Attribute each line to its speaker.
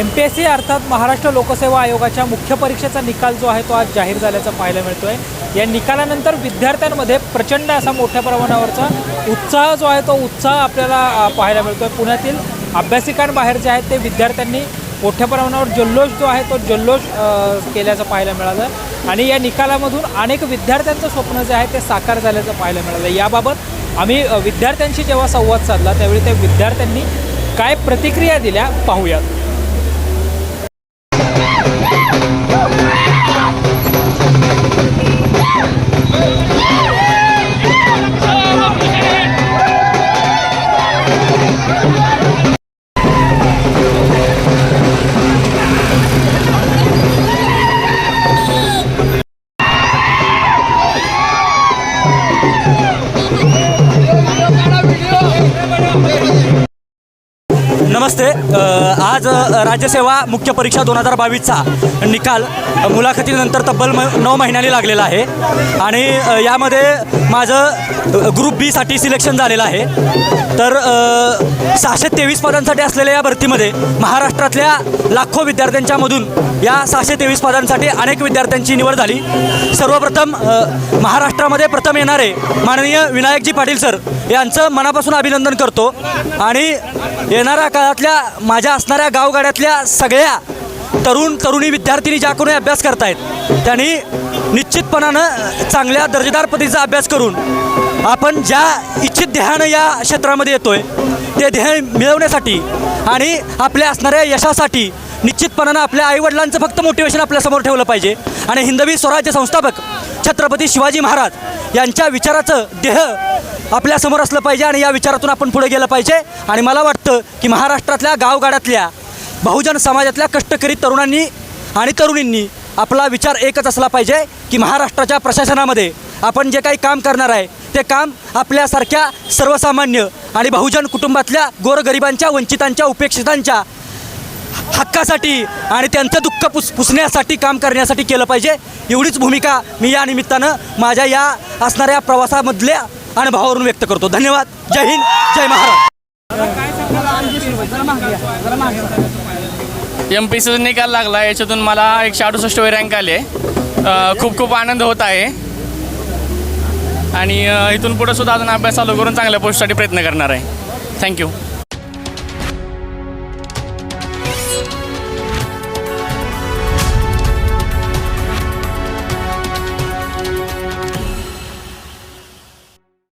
Speaker 1: M P S C अर्थात महाराष्ट्र लोकसेवा आयोगाच्या मुख्य परीक्षेचा निकाल जो आहे तो आज जाहीर झाल्याचा पाहायला मिळतो आहे या निकालानंतर विद्यार्थ्यांमध्ये प्रचंड असा मोठ्या प्रमाणावरचा उत्साह जो आहे तो उत्साह आपल्याला पाहायला मिळतो आहे पुण्यातील अभ्यासिकांबाहेर जे आहेत ते विद्यार्थ्यांनी मोठ्या प्रमाणावर जल्लोष जो आहे तो जल्लोष केल्याचं पाहायला मिळालं. आणि या निकालामधून अनेक विद्यार्थ्यांचं स्वप्न जे आहे ते साकार झाल्याचं पाहायला मिळालं. याबाबत आम्ही विद्यार्थ्यांशी जेव्हा संवाद साधला त्यावेळी त्या विद्यार्थ्यांनी काय प्रतिक्रिया दिल्या पाहूयात
Speaker 2: नमस्ते. आज राज्यसेवा मुख्य परीक्षा दोन हजार बावीसचा निकाल मुलाखतीनंतर तब्बल म नऊ महिन्यांनी लागलेला आहे. आणि यामध्ये माझं ग्रुप बीसाठी सिलेक्शन झालेलं आहे. तर सहाशे तेवीस पदांसाठी असलेल्या या भरतीमध्ये महाराष्ट्रातल्या लाखो विद्यार्थ्यांच्यामधून या सहाशे तेवीस पदांसाठी अनेक विद्यार्थ्यांची निवड झाली. सर्वप्रथम महाराष्ट्रामध्ये प्रथम येणारे माननीय विनायकजी पाटील सर यांचं मनापासून अभिनंदन करतो. आणि येणारा काळातल्या माझ्या असणाऱ्या गावगाड्यातल्या सगळ्या तरुण तरुणी विद्यार्थिनी ज्या कोणी अभ्यास करतायत त्यांनी निश्चितपणानं चांगल्या दर्जेदार पद्धतीचा अभ्यास करून आपण ज्या इच्छित ध्येयानं या क्षेत्रामध्ये येतोय ते ध्येय मिळवण्यासाठी आणि आपल्या असणाऱ्या यशासाठी निश्चितपणानं आपल्या आईवडिलांचं फक्त मोटिवेशन आपल्यासमोर ठेवलं पाहिजे. आणि हिंदवी स्वराज्य संस्थापक छत्रपती शिवाजी महाराज यांच्या विचाराचं ध्येय आपल्यासमोर असलं पाहिजे आणि या विचारातून आपण पुढे गेलं पाहिजे. आणि मला वाटतं की महाराष्ट्रातल्या गावगाड्यातल्या बहुजन समाजातल्या कष्टकरी तरुणांनी आणि तरुणींनी आपला विचार एकच असला पाहिजे की महाराष्ट्राच्या प्रशासनामध्ये आपण जे काही काम करणार आहे ते काम आपल्यासारख्या सर्वसामान्य आणि बहुजन कुटुंबातल्या गोरगरिबांच्या वंचितांच्या उपेक्षितांच्या हक्कासाठी आणि त्यांचं दुःख पुस पुसण्यासाठी काम करण्यासाठी केलं पाहिजे. एवढीच भूमिका मी या निमित्तानं माझ्या या असणाऱ्या प्रवासामधल्या अनुभवावरून व्यक्त करतो. धन्यवाद. जय हिंद. जय महाराष्ट्र.
Speaker 3: एम पी सीचा निकाल लागला. याच्यातून मला एकशे अडुसष्ट रँक आले. खूप खूप आनंद होत आहे. आणि इथून पुढे सुद्धा अजून अभ्यास चालू करून चांगल्या पोस्टसाठी प्रयत्न करणार आहे. थँक्यू